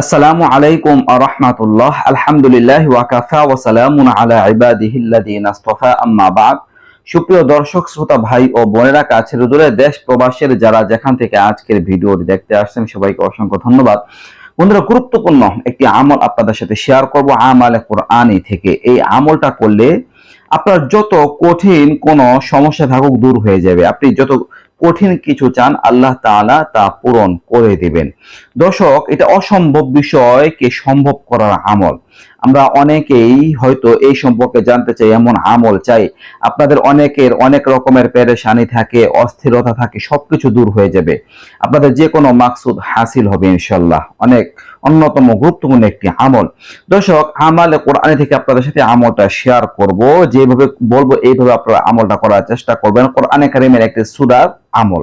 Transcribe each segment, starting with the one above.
আসসালামু আলাইকুম আরহামাতুল্লাহ আলহামদুলিল্লাহ ওয়াকাফা ওয়া সালামুন আলা ইবাদিহিল্লাযিনা ইসতাফা আম্মা বাদ। সুপ্রিয় দর্শক, শ্রোতা, ভাই ও বোনেরা, কাছের দূরে দেশ, প্রবাসের যারা যেখান থেকে আজকের ভিডিওটি দেখতে আসছেন, সবাইকে অসংখ্য ধন্যবাদ। বন্ধুরা, গুরুত্বপূর্ণ একটি আমল আপনাদের সাথে শেয়ার করব আমালে কোরআনি থেকে। এই আমলটা করলে আপনার যত কঠিন কোনো সমস্যা থাকুক, দূর হয়ে যাবে। আপনি যত কঠিন কিছু চান, আল্লাহ তাআলা তা পূরণ করে দিবেন। দর্শক, এটা অসম্ভব বিষয়কে সম্ভব করার আমল। আমরা অনেকেই হয়তো এই সম্পর্কে জানতে চাই, এমন আমল চাই। আপনাদের অনেকের অনেক রকমের পেরেশানি থাকে, অস্থিরতা থাকে, সবকিছু দূর হয়ে যাবে। আপনাদের যে কোনো মাকসুদ হাসিল হবে ইনশাল্লাহ অনেক অন্যতম গুরুত্বপূর্ণ একটি আমল। দর্শক, আমালে কোরআনে থেকে আপনাদের সাথে আমলটা শেয়ার করব। যেভাবে বলব, এইভাবে আপনারা আমলটা করার চেষ্টা করবেন। কোরআনে কারিমের একটি সুরার আমল।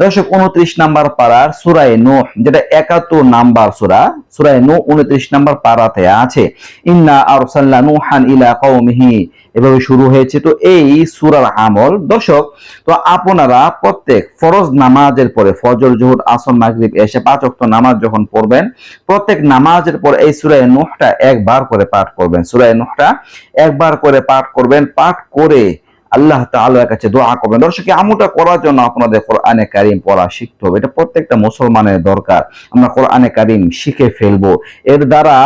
দর্শক, উনত্রিশ নাম্বার পাড়ার সুরায় নো যেটা একাত্তর নাম্বার সুরা, সুরায় নো উনত্রিশ নাম্বার পাড়াতে আছে। ইন্না আরসাল্লা নুহান ইলা কওমিহি। এভাবে শুরু হয়েছে। তো এই সুরার আমল, দর্শক, তো আপনারা প্রত্যেক ফরজ নামাজের পরে, ফজর, জোহর, আসর, মাগরিব এসে পাঁচ ওয়াক্ত নামাজ যখন পড়বেন, প্রত্যেক নামাজের পর এই সুরায় নুহটা একবার করে পাঠ করবেন। সুরায় নুহটা একবার করে পাঠ করবেন। পাঠ করে আল্লাহ তাল্লাহ কাছে দোয়া করবেন। দর্শক আমুটা করার জন্য আপনাদের কোরআনে কারিম পড়া শিখতে হবে। এটা প্রত্যেকটা মুসলমানের দরকার। আমরা কোরআনে কারিম শিখে ফেলব। এর দ্বারা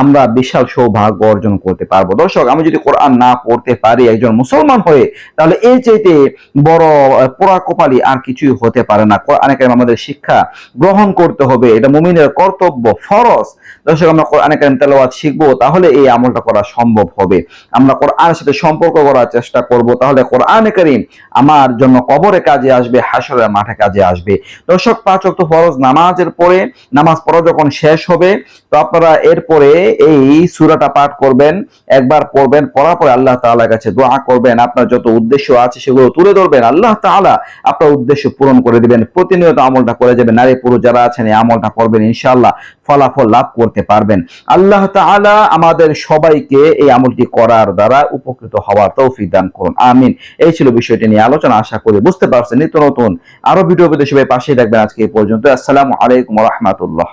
আমরা বিশাল সৌভাগ্য অর্জন করতে পারব। দর্শক, আমি যদি কোরআন না পড়তে পারি একজন মুসলমান হয়ে, তাহলে এই চাইতে বড় পোড়া কপালি আর কিছুই হতে পারে না। কোরআনে কারিম আমাদের শিক্ষা গ্রহণ করতে হবে। এটা মুমিনের কর্তব্য, ফরজ। দর্শক, আমরা কোরআনে কারিম তেলাওয়াত শিখব, তাহলে এই আমলটা করা সম্ভব হবে। আমরা কোরআনের সাথে সম্পর্ক করার চেষ্টা করব, তাহলে কোরআনে কারিম আমার জন্য কবরে কাজে আসবে হাসরের মাঠে কাজে আসবে। দর্শক, পাঁচ ওয়াক্ত ফরজ নামাজের পরে, নামাজ পড়া যখন শেষ হবে, তো আপনারা এরপরে এই সূরাটা পাঠ করবেন, একবার পড়বেন, পড়ার পরে আল্লাহ তাআলার কাছে দোয়া করবেন। আপনার যত উদ্দেশ্য আছে সেগুলো তুলে ধরবেন। আল্লাহ তাআলা আপনার উদ্দেশ্য পূরণ করে দিবেন। প্রতিনিয়ত আমলটা করে যাবেন। নারী পুরুষ যারা আছেন, এই আমলটা করবেন, ইনশাআল্লাহ ফলাফল লাভ করতে পারবেন। আল্লাহ তাআলা আমাদের সবাইকে এই আমলটি করার দ্বারা উপকৃত হওয়ার তৌফিক দান করুন। আমিন। এই ছিল বিষয়টি নিয়ে আলোচনা। আশা করি বুঝতে পারছেন। নিত্য নতুন আরও ভিডিও পেতে সবাই পাশেই থাকবেন। আজকে এই পর্যন্ত আসসালামু আলাইকুম রাহমাতুল্লাহ।